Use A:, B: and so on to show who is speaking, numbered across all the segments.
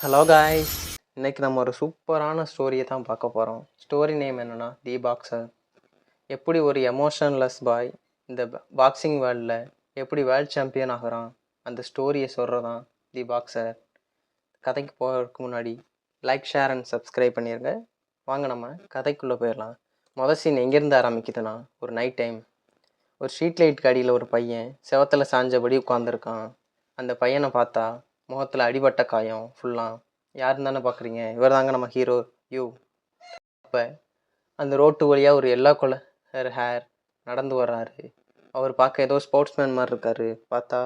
A: Hello guys இன்றைக்கி நம்ம ஒரு சூப்பரான ஸ்டோரியை தான் பார்க்க போகிறோம் ஸ்டோரி நேம் என்னன்னா தி பாக்ஸர் எப்படி ஒரு எமோஷன்லெஸ் பாய் இந்த பாக்ஸிங் வேர்ல்டில் எப்படி வேர்ல்ட் சாம்பியன் ஆகுறான்? அந்த ஸ்டோரியை சொல்கிறதான் தி பாக்ஸர் கதைக்கு போகிறதுக்கு முன்னாடி லைக் ஷேர் அண்ட் சப்ஸ்கிரைப் பண்ணிடுங்க வாங்க நம்ம கதைக்குள்ளே போயிடலாம். மொதல் சீன் எங்கேருந்து ஆரம்பிக்குதுன்னா ஒரு நைட் டைம் ஒரு ஸ்ட்ரீட் லைட் அடியில் ஒரு பையன் செவத்தில் சாஞ்சபடி உட்காந்துருக்கான் அந்த பையனை பார்த்தா முகத்தில் அடிபட்ட காயம் ஃபுல்லாக யாருன்னு தானே பார்க்குறீங்க இவர் தாங்க நம்ம ஹீரோ யூ அப்போ அந்த ரோட்டு வழியாக ஒரு எல்லா கலர் ஹேர் நடந்து வர்றாரு. அவர் பார்க்க ஏதோ ஸ்போர்ட்ஸ்மேன் மாதிரி இருக்காரு. பார்த்தா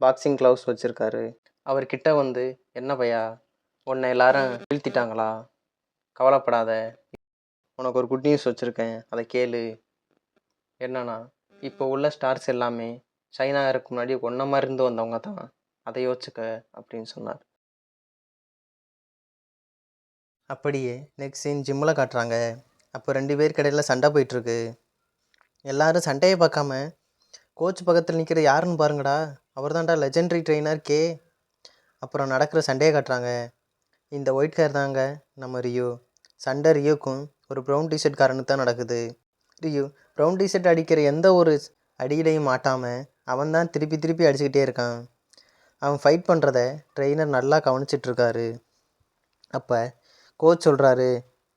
A: பாக்ஸிங் க்ளவுஸ் வச்சுருக்காரு. அவர்கிட்ட வந்து என்ன பையா? உன்னை எல்லாரும் வீழ்த்திட்டாங்களா? கவலைப்படாத. உனக்கு ஒரு குட் நியூஸ் வச்சுருக்கேன். அதை கேளு. என்னன்னா இப்போ உள்ள ஸ்டார்ஸ் எல்லாமே சைனா இருக்கு முன்னாடி ஒன்றை மாதிரி இருந்து வந்தவங்க தான். அதை யோசிச்சுக்க அப்படின்னு சொன்னார். அப்படியே நெக்ஸ்ட் சீன் ஜிம்மில் காட்டுறாங்க. அப்போ ரெண்டு பேர் கடையில் சண்டை போயிட்டுருக்கு. எல்லாரும் சண்டையை பார்க்காம கோச் பக்கத்தில் நிற்கிற யாருன்னு பாருங்கடா. அவர் தான்டா லெஜெண்டரி ட்ரெயினர் கே. அப்புறம் நடக்கிற சண்டையை காட்டுறாங்க. இந்த ஒயிட் கார் தாங்க நம்ம ரியோ. சண்டை ரியோக்கும் ஒரு ப்ரௌன் டிஷர்ட் காரனுக்கு தான் நடக்குது. ரியோ ப்ரௌன் டிஷர்ட் அடிக்கிற எந்த ஒரு அடியிலையும் மாட்டாமல் அவன் தான் திருப்பி திருப்பி அடிச்சுக்கிட்டே இருக்கான். அவன் ஃபைட் பண்ணுறத ட்ரெயினர் நல்லா கவனிச்சிட்டு இருக்காரு அப்போ கோச் சொல்கிறாரு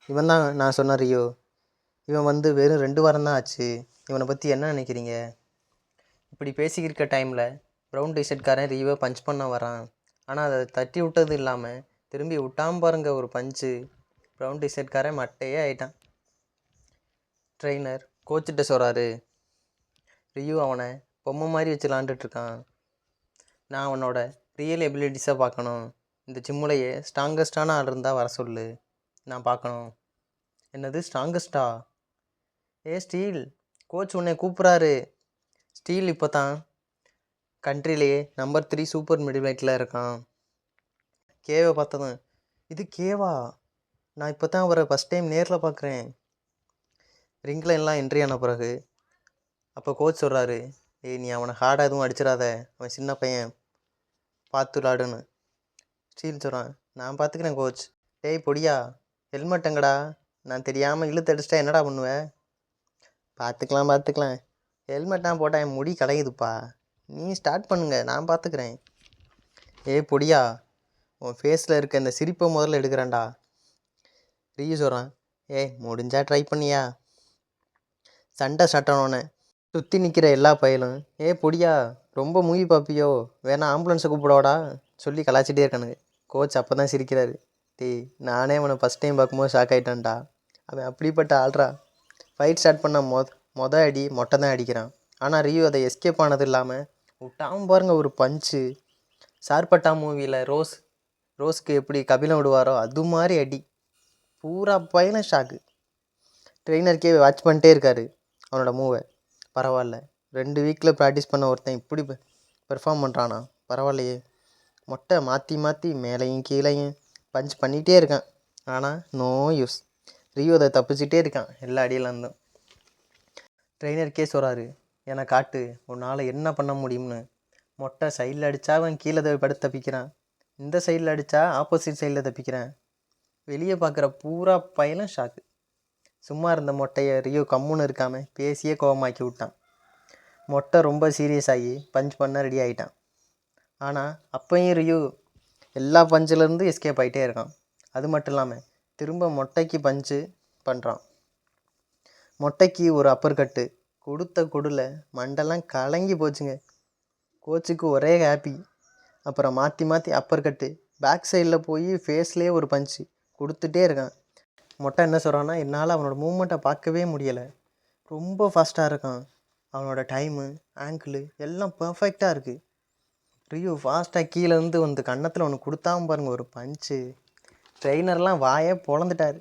A: இவன் தான் நான் சொன்ன ரியோ. இவன் வந்து வெறும் ரெண்டு வாரம் தான் ஆச்சு. இவனை பற்றி என்ன நினைக்கிறீங்க? இப்படி பேசிக்கிருக்க டைமில் ப்ரௌன் டிஷர்ட்காரன் ரியோவை பஞ்ச் பண்ண வரான். ஆனால் அதை தட்டி விட்டது இல்லாமல் திரும்பி விட்டாம பாருங்க ஒரு பஞ்சு ப்ரௌன் டிஷர்ட்காரன் மட்டையே ஆயிட்டான். ட்ரெயினர் கோச்சிட்ட சொல்கிறாரு ரியூ அவனை பொம்மை மாதிரி வச்சு விளாண்டுட்ருக்கான். நான் அவனோட ரியல் எபிலிட்டிஸை பார்க்கணும். இந்த ஜிம்முலையே ஸ்ட்ராங்கஸ்டான ஆள் இருந்தால் வர சொல்லு. நான் பார்க்கணும். என்னது? ஸ்ட்ராங்கஸ்டா ஏ ஸ்டீல். கோச் உன்னை கூப்பிட்றாரு. ஸ்டீல் இப்போ தான் கண்ட்ரிலேயே நம்பர் த்ரீ சூப்பர் மிடில் இருக்கான் கேவை பார்த்ததும் இது கேவா நான் இப்போ தான் அவரை ஃபஸ்ட் டைம் நேரில் பார்க்குறேன். ரிங்கில் எல்லாம் என்ட்ரி ஆன பிறகு அப்போ கோச் சொல்கிறாரு ஏய் நீ அவனை ஹார்டாக எதுவும் அடிச்சிடாத. அவன் சின்ன பையன். பார்த்து விளாடுன்னு ஸ்டீல் சொல்கிறான் நான் பார்த்துக்கிறேன் கோச் டேய் பொடியா ஹெல்மெட் எங்கடா? நான் தெரியாமல் இழுத்து அடிச்சிட்டா என்னடா பண்ணுவேன் பார்த்துக்கலாம் பார்த்துக்கலாம் ஹெல்மெட்லாம் போட்டால் என் முடி கலையுதுப்பா நீ ஸ்டார்ட் பண்ணுங்க நான் பார்த்துக்கிறேன் ஏய் பொடியா உன் ஃபேஸில் இருக்க இந்த சிரிப்பை முதல்ல எடுக்கிறேன்டா. ரீ சொல்கிறான் ஏய் முடிஞ்சா ட்ரை பண்ணியா? சண்டை ஸ்டார்ட் சுற்றி நிற்கிற எல்லா பயலும். ஏ பொடியா ரொம்ப மூவி பார்ப்பியோ வேணா ஆம்புலன்ஸை கூப்பிடவாடா சொல்லி கலாச்சிட்டே இருக்கானுங்க. கோச் அப்போ தான் சிரிக்கிறாரு. டேய் நானே அவனை ஃபஸ்ட் டைம் பார்க்கும்போது ஷாக் ஆகிட்டான்டா அவன் அப்படிப்பட்ட ஆள்றா ஃபைட் ஸ்டார்ட் பண்ண மொத மொத அடி மொட்டை தான் அடிக்கிறான். ஆனால் ரியூ அதை எஸ்கேப் ஆனது இல்லாமல் விட்டாம பாருங்க ஒரு பஞ்சு சார்பட்டா மூவியில் ரோஸ் ரோஸ்க்கு எப்படி கபிலம் விடுவாரோ அது மாதிரி அடி. பூரா பயணம் ஷாக்கு ட்ரெயினருக்கே வாட்ச் பண்ணிட்டே இருக்காரு அவனோட மூவை பரவாயில்ல. ரெண்டு வீக்கில் ப்ராக்டிஸ் பண்ண ஒருத்தன் இப்படி பெர்ஃபார்ம் பண்ணுறானா பரவாயில்லையே. மொட்டை மாற்றி மாற்றி மேலேயும் கீழேயும் பஞ்ச் பண்ணிகிட்டே இருக்கான். ஆனால் நோ யூஸ் ரியோ அதை தப்பிச்சிட்டே இருக்கான். எல்லா அடியிலேருந்தும் ட்ரெயினருக்கே சொல்கிறாரு என்னை காட்டு. உன்னால் என்ன பண்ண முடியும்னு. மொட்டை சைடில் அடித்தா அவன் கீழே படுத்து தப்பிக்கிறான். இந்த சைடில் அடித்தா ஆப்போசிட் சைடில் தப்பிக்கிறான். வெளியே பார்க்குற பூரா பயலும் ஷாக்கு சும்மா இருந்த மொட்டையை ரியோ கம்முன்னு இருக்காமல் பேசியே கோவமாக்கி விட்டான். மொட்டை ரொம்ப சீரியஸ் ஆகி பஞ்ச் பண்ண ரெடி ஆகிட்டான் ஆனால் அப்பையும் ரியூ எல்லா பஞ்சிலேருந்து எஸ்கேப் ஆகிட்டே இருக்கான். அது மட்டும் இல்லாமல் திரும்ப மொட்டைக்கு பஞ்சு பண்ணுறான் மொட்டைக்கு ஒரு அப்பர் கட்டு கொடுத்த கொடுல மண்டெல்லாம் கலங்கி போச்சுங்க. கோச்சுக்கு ஒரே ஹாப்பி அப்புறம் மாற்றி மாற்றி அப்பர் கட்டு பேக் சைடில் போய் ஃபேஸ்லேயே ஒரு பஞ்சு கொடுத்துட்டே இருக்கான். மொட்டை என்ன சொல்கிறான்னா என்னால் அவனோட மூமெண்ட்டை பார்க்கவே முடியலை. ரொம்ப ஃபாஸ்ட்டாக இருக்கான். அவனோட டைமு ஆங்கிள் எல்லாம் பர்ஃபெக்டாக இருக்குது ரியோ ஃபாஸ்ட்டாக கீழேருந்து வந்து கன்னத்தில் ஒன்று கொடுத்தாம பாருங்கள் ஒரு பஞ்சு ட்ரெயினர்லாம் வாயே பொழந்துட்டார்.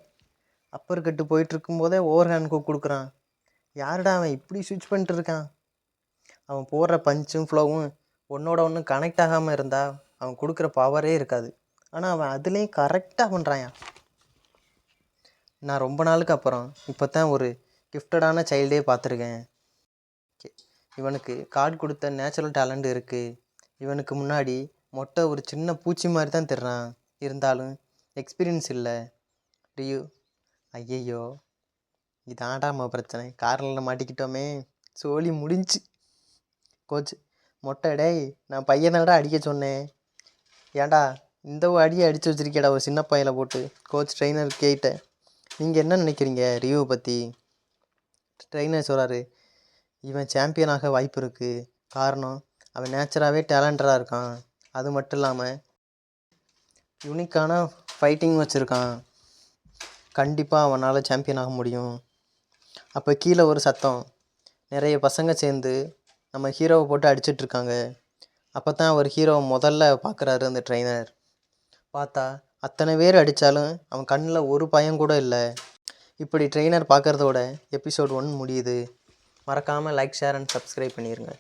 A: அப்பர் கட்டு போயிட்டுருக்கும்போதே ஓவர் ஹேண்ட் குக் கொடுக்குறான். யாருடா அவன் இப்படி ஸ்விட்ச் பண்ணிட்டு இருக்கான்? அவன் போடுற பஞ்சும் ஃப்ளோவும் ஒன்றோட ஒன்று கனெக்ட் ஆகாமல் இருந்தால் அவன் கொடுக்குற பவரே இருக்காது. ஆனால் அவன் அதுலேயும் கரெக்டாக பண்ணுறான் நான் ரொம்ப நாளுக்கு அப்புறம் இப்போ தான் ஒரு கிஃப்டடான சைல்டே பார்த்துருக்கேன். இவனுக்கு காட் கொடுத்த நேச்சுரல் டேலண்ட் இருக்குது இவனுக்கு முன்னாடி மொட்டை ஒரு சின்ன பூச்சி மாதிரி தான் தர்றான் இருந்தாலும் எக்ஸ்பீரியன்ஸ் இல்லை. ரியூ. ஐயையோ. இதாண்டாமா பிரச்சனை. காரில் மாட்டிக்கிட்டோமே. சோலி முடிஞ்சு. கோச் மொட்டை டேய் நான் பையனாடா அடிக்க சொன்னேன். ஏன்டா இந்த அடியை அடித்து வச்சிருக்கேடா ஒரு சின்ன பையலை போட்டு. கோச் ட்ரெயினர் கேட்ட நீங்கள் என்ன நினைக்கிறீங்க ரியூவை பற்றி ட்ரெயினர் சொல்கிறாரு இவன் சாம்பியன் ஆக வாய்ப்பு இருக்குது காரணம் அவன் நேச்சராகவே டேலண்டடாக இருக்கான். அது மட்டும் இல்லாமல் யூனிக்கான ஃபைட்டிங் வச்சுருக்கான். கண்டிப்பாக அவனால் சாம்பியன் ஆக முடியும். அப்போ கீழே ஒரு சத்தம். நிறைய பசங்க சேர்ந்து நம்ம ஹீரோவை போட்டு அடிச்சிட்ருக்காங்க அப்போ தான் அவர் ஹீரோவை முதல்ல பார்க்குறாரு அந்த ட்ரெயினர் பார்த்தா அத்தனை பேர் அடித்தாலும் அவன் கண்ணில் ஒரு பயம் கூட இல்லை. இப்படி ட்ரெயினர் பார்க்குறதோட எபிசோட் ஒன் முடியுது. மறக்காமல் லைக் ஷேர் அண்ட் சப்ஸ்கிரைப் பண்ணிடுங்க